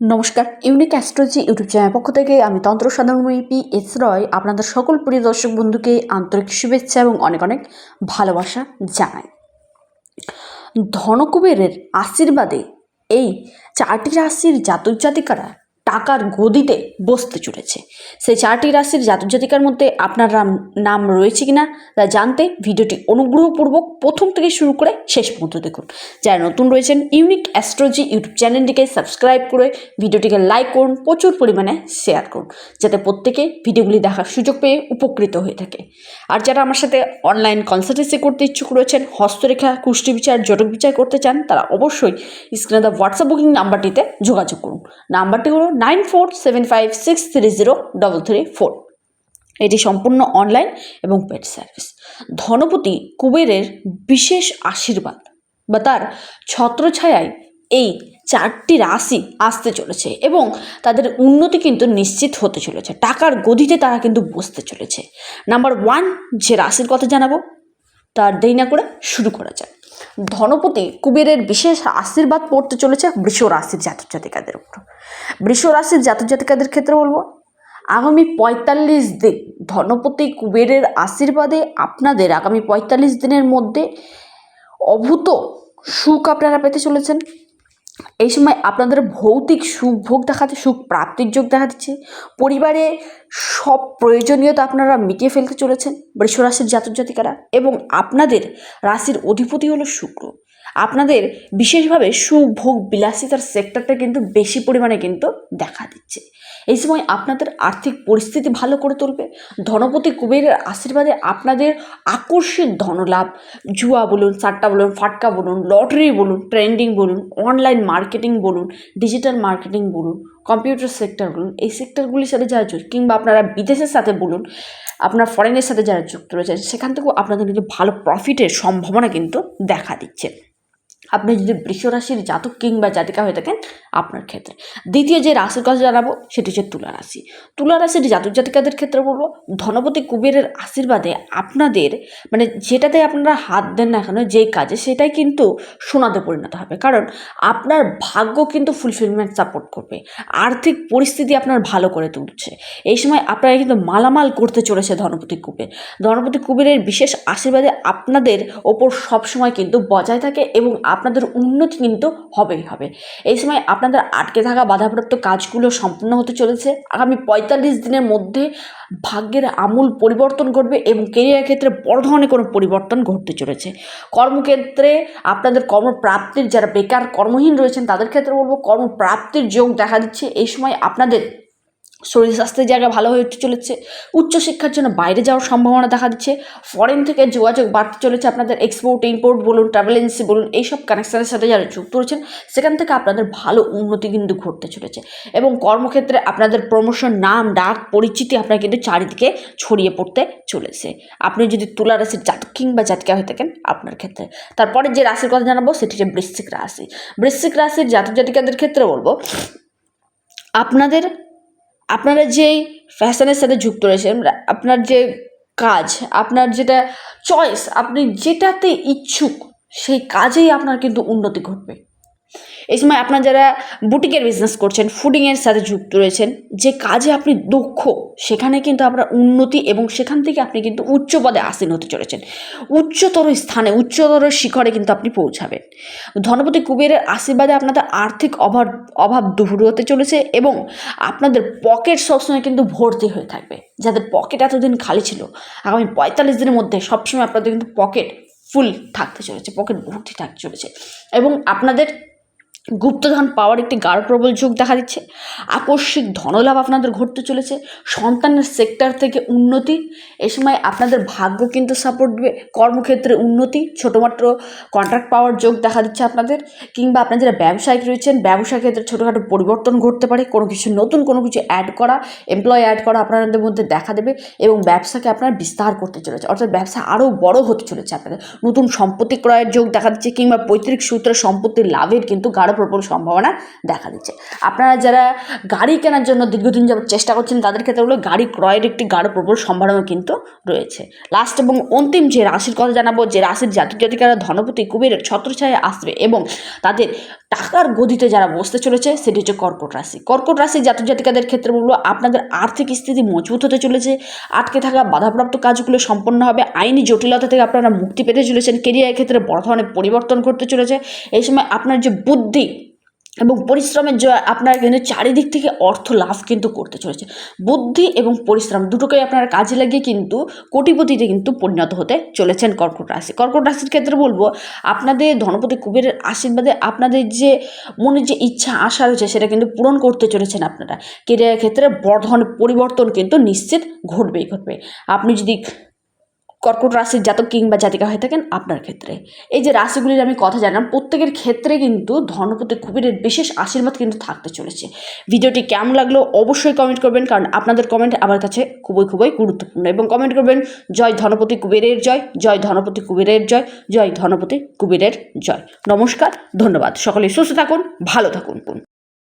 নমস্কার। Unique astrology YouTube channel পক্ষ থেকে আমি তন্ত্র সাধারণময়ী পি এস রয় আপনাদের সকল প্রিয় দর্শক বন্ধুকে আন্তরিক শুভেচ্ছা এবং অনেক অনেক ভালোবাসা জানাই। ধনকুবেরের আশীর্বাদে এই চারটি রাশির জাতক জাতিকারা টাকার গদিতে বসতে চলেছে। সেই চারটি রাশির জাতক জাতিকার মধ্যে আপনার নাম- রয়েছে কিনা তা জানতে ভিডিওটি অনুগ্রহপূর্বক প্রথম থেকে শুরু করে শেষ পর্যন্ত দেখুন। যারা নতুন রয়েছেন, ইউনিক অ্যাস্ট্রোলজি ইউটিউব চ্যানেলটিকে সাবস্ক্রাইব করে ভিডিওটিকে লাইক করুন, প্রচুর পরিমাণে শেয়ার করুন, যাতে প্রত্যেকে ভিডিওগুলি দেখার সুযোগ পেয়ে উপকৃত হয়ে থাকে। আর যারা আমার সাথে অনলাইন কনসালটেন্সি করতে ইচ্ছুক রয়েছেন, হস্তরেখা, কুষ্টি বিচার, জটক বিচার করতে চান, তারা অবশ্যই স্ক্রিনে দেওয়া হোয়াটসঅ্যাপ বুকিং নাম্বারটিতে যোগাযোগ করুন। নাম্বারটি হলো nine four seven five six three zero double three four. এটি সম্পূর্ণ অনলাইন এবং পেড সার্ভিস ধনপতি কুবেরের বিশেষ আশীর্বাদ বা তার ছত্রছায়ায় এই চারটি রাশি আসতে চলেছে এবং তাদের উন্নতি কিন্তু নিশ্চিত হতে চলেছে। টাকার গদিতে তারা কিন্তু বসতে চলেছে। নাম্বার ওয়ান যে রাশির কথা জানাব, তার দেরি না করে শুরু করা যায় ধনপতি কুবেরের বিশেষ আশীর্বাদ পড়তে চলেছে বৃষ রাশির জাতক জাতিকাদের উপর। বৃষ রাশির জাতক জাতিকাদের ক্ষেত্রে বলব, আগামী পঁয়তাল্লিশ দিন ধনপতি কুবেরের আশীর্বাদে আপনাদের আগামী পঁয়তাল্লিশ দিনের মধ্যে অভূত সুখ আপনারা পেতে চলেছেন। এই সময় আপনাদের ভৌতিক সুখ ভোগ দেখাচ্ছে সুখ প্রাপ্তির যোগ দেখা দিচ্ছে পরিবারে সব প্রয়োজনীয়তা আপনারা মিটিয়ে ফেলতে চলেছেন বৃষ রাশির জাতক জাতিকারা এবং আপনাদের রাশির অধিপতি হলো শুক্র। আপনাদের বিশেষভাবে সুভোগ বিলাসিতার সেক্টরটা কিন্তু বেশি পরিমাণে কিন্তু দেখা দিচ্ছে। এই সময় আপনাদের আর্থিক পরিস্থিতি ভালো করে তুলবে। ধনপতি কুবেরের আশীর্বাদে আপনাদের আকস্মিক ধনলাভ। জুয়া বলুন, সাট্টা বলুন, ফাটকা বলুন, লটারি বলুন, ট্রেন্ডিং বলুন অনলাইন মার্কেটিং বলুন ডিজিটাল মার্কেটিং বলুন কম্পিউটার সেক্টর বলুন, এই সেক্টরগুলির সাথে যারা যুক্ত, কিংবা আপনারা বিদেশের সাথে বলুন, আপনার ফরেনের সাথে যারা যুক্ত রয়েছেন, সেখান থেকেও আপনাদের কিন্তু ভালো প্রফিটের সম্ভাবনা কিন্তু দেখা দিচ্ছে। আপনি যদি বৃষ রাশির জাতক কিংবা জাতিকা হয়ে থাকেন আপনার ক্ষেত্রে। দ্বিতীয় যে রাশির কথা জানাব, সেটি হচ্ছে তুলা রাশি। তুলা জাতক জাতিকাদের ক্ষেত্রে বলব, ধনপতি কুবেরের আশীর্বাদে আপনাদের মানে যেটাতে আপনারা হাত দেন না কেন, যেই কাজে, সেটাই কিন্তু সোনাতে পরিণত হবে। কারণ আপনার ভাগ্য কিন্তু ফুলফিলমেন্ট সাপোর্ট করবে। আর্থিক পরিস্থিতি আপনার ভালো করে তুলছে। এই সময় আপনারা কিন্তু মালামাল করতে চলেছে ধনপতি কুবের। ধনপতি কুবেরের বিশেষ আশীর্বাদে আপনাদের ওপর সবসময় কিন্তু বজায় থাকে এবং আপনাদের উন্নতি কিন্তু হবেই হবে। এই সময় আপনাদের আটকে থাকা বাধাপ্রাপ্ত কাজগুলো সম্পূর্ণ হতে চলেছে। আগামী পঁয়তাল্লিশ দিনের মধ্যে ভাগ্যের আমূল পরিবর্তন ঘটবে এবং কেরিয়ার ক্ষেত্রে বড় ধরনের কোনো পরিবর্তন ঘটতে চলেছে। কর্মক্ষেত্রে আপনাদের কর্মপ্রাপ্তির যারা বেকার কর্মহীন রয়েছেন, তাদের ক্ষেত্রে বলব কর্মপ্রাপ্তির যোগ দেখা দিচ্ছে। এই সময় আপনাদের শরীর স্বাস্থ্যের জায়গা ভালো হয়ে উঠতে চলেছে। উচ্চশিক্ষার জন্য বাইরে যাওয়ার সম্ভাবনা দেখা দিচ্ছে। ফরেন থেকে যোগাযোগ বাড়তে চলেছে আপনাদের এক্সপোর্ট ইম্পোর্ট বলুন ট্রাভেল এজেন্সি বলুন, এইসব কানেকশানের সাথে যারা যুক্ত রয়েছেন, সেখান থেকে আপনাদের ভালো উন্নতি কিন্তু ঘটতে চলেছে। এবং কর্মক্ষেত্রে আপনাদের প্রমোশন নাম, ডাক, পরিচিতি আপনার কিন্তু চারিদিকে ছড়িয়ে পড়তে চলেছে। আপনি যদি তুলা রাশির জাতক কিংবা জাতিকা হয়ে থাকেন আপনার ক্ষেত্রে। তারপরে যে রাশির কথা জানাব, সেটি হচ্ছে বৃশ্চিক রাশি। বৃশ্চিক রাশির জাতক জাতিকাদের ক্ষেত্রে বলব, আপনাদের আপনারা যেই ফ্যাশনের সাথে যুক্ত রয়েছেন, আপনার যে কাজ, আপনার যেটা চয়েস আপনি যেটাতে ইচ্ছুক, সেই কাজেই আপনার কিন্তু উন্নতি ঘটবে। এই সময় আপনার যারা বুটিকের বিজনেস করছেন ফুডিংয়ের সাথে যুক্ত রয়েছেন, যে কাজে আপনি দক্ষ, সেখানে কিন্তু আপনার উন্নতি এবং সেখান থেকে আপনি কিন্তু উচ্চ পদে আসীন হতে চলেছেন। উচ্চতর স্থানে, উচ্চতর শিখরে কিন্তু আপনি পৌঁছাবেন। ধনপতি কুবেরের আশীর্বাদে আপনাদের আর্থিক অভাব অভাব দূর হতে চলেছে এবং আপনাদের পকেট সবসময় কিন্তু ভর্তি হয়ে থাকবে। যাদের পকেট এতদিন খালি ছিল, আগামী পঁয়তাল্লিশ দিনের মধ্যে সবসময় আপনাদের কিন্তু পকেট ফুল থাকতে চলেছে পকেট ভর্তি থাকতে চলেছে। এবং আপনাদের গুপ্তধন পাওয়ার একটি গাঢ় প্রবল যোগ দেখা দিচ্ছে। আকস্মিক ধনলাভ আপনাদের ঘটতে চলেছে। সন্তানের সেক্টর থেকে উন্নতি। এ সময় আপনাদের ভাগ্য কিন্তু সাপোর্ট দেবে। কর্মক্ষেত্রে উন্নতি। ছোটোমাত্র কন্ট্রাক্ট পাওয়ার যোগ দেখা দিচ্ছে আপনাদের। কিংবা আপনার যারা ব্যবসায়িক রয়েছেন, ব্যবসা ক্ষেত্রে ছোটোখাটো পরিবর্তন ঘটতে পারে। কোনো কিছু নতুন, কোনো কিছু অ্যাড করা এমপ্লয় অ্যাড করা আপনাদের মধ্যে দেখা দেবে এবং ব্যবসাকে আপনারা বিস্তার করতে চলেছে। অর্থাৎ ব্যবসা আরও বড় হতে চলেছে আপনাদের। নতুন সম্পত্তি ক্রয়ের যোগ দেখা দিচ্ছে কিংবা পৈতৃক সূত্রে সম্পত্তির লাভের কিন্তু গাঢ় প্রবল সম্ভাবনা দেখা দিচ্ছে। আপনারা যারা গাড়ি কেনার জন্য দীর্ঘদিন যাবত চেষ্টা করছেন, তাদের ক্ষেত্রে গাড়ি ক্রয়ের একটি গাঢ় প্রবল সম্ভাবনা কিন্তু রয়েছে। লাস্ট এবং অন্তিম যে রাশির কথা জানাব, যে রাশির জাতক জাতিকারা ধনপতি কুবেরের ছত্রছায়া আসবে এবং তাদের টাকার গদিতে যারা বসতে চলেছে, সেটি হচ্ছে কর্কট রাশি। কর্কট রাশি জাতক জাতিকাদের ক্ষেত্রে বলব, আপনাদের আর্থিক স্থিতি মজবুত হতে চলেছে, আটকে থাকা বাধাপ্রাপ্ত কাজগুলো সম্পন্ন হবে, আইনি জটিলতা থেকে আপনারা মুক্তি পেতে চলেছেন কেরিয়ারের ক্ষেত্রে বড় ধরনের পরিবর্তন করতে চলেছে। এই সময় আপনার যে বুদ্ধি এবং পরিশ্রমের জয় আপনারা কিন্তু চারিদিক থেকে অর্থ লাভ কিন্তু করতে চলেছে। বুদ্ধি এবং পরিশ্রম দুটোকেই আপনারা কাজে লাগিয়ে কিন্তু কোটিপতিতে কিন্তু পরিণত হতে চলেছেন কর্কট রাশি। কর্কট রাশির ক্ষেত্রে বলব, আপনাদের ধনপতি কুবেরের আশীর্বাদে আপনাদের যে মনে যে ইচ্ছা, আশা রয়েছে, সেটা কিন্তু পূরণ করতে চলেছেন আপনারা। কেরিয়ারের ক্ষেত্রে বড় ধরনের পরিবর্তন কিন্তু নিশ্চিত ঘটবেই, ঘটবে। আপনি যদি কর্কট রাশির জাতক কিংবা জাতিকা হয়ে থাকেন আপনার ক্ষেত্রে। এই যে রাশিগুলির আমি কথা জানলাম, প্রত্যেকের ক্ষেত্রে কিন্তু ধনপতি কুবেরের বিশেষ আশীর্বাদ কিন্তু থাকতে চলেছে। ভিডিওটি কেমন লাগল অবশ্যই কমেন্ট করবেন, কারণ আপনাদের কমেন্ট আমার কাছে খুবই খুবই গুরুত্বপূর্ণ। এবং কমেন্ট করবেন, জয় ধনপতি কুবেরের জয় জয় ধনপতি কুবেরের জয় জয় ধনপতি কুবেরের জয়। নমস্কার, ধন্যবাদ। সকলে সুস্থ থাকুন, ভালো থাকুন।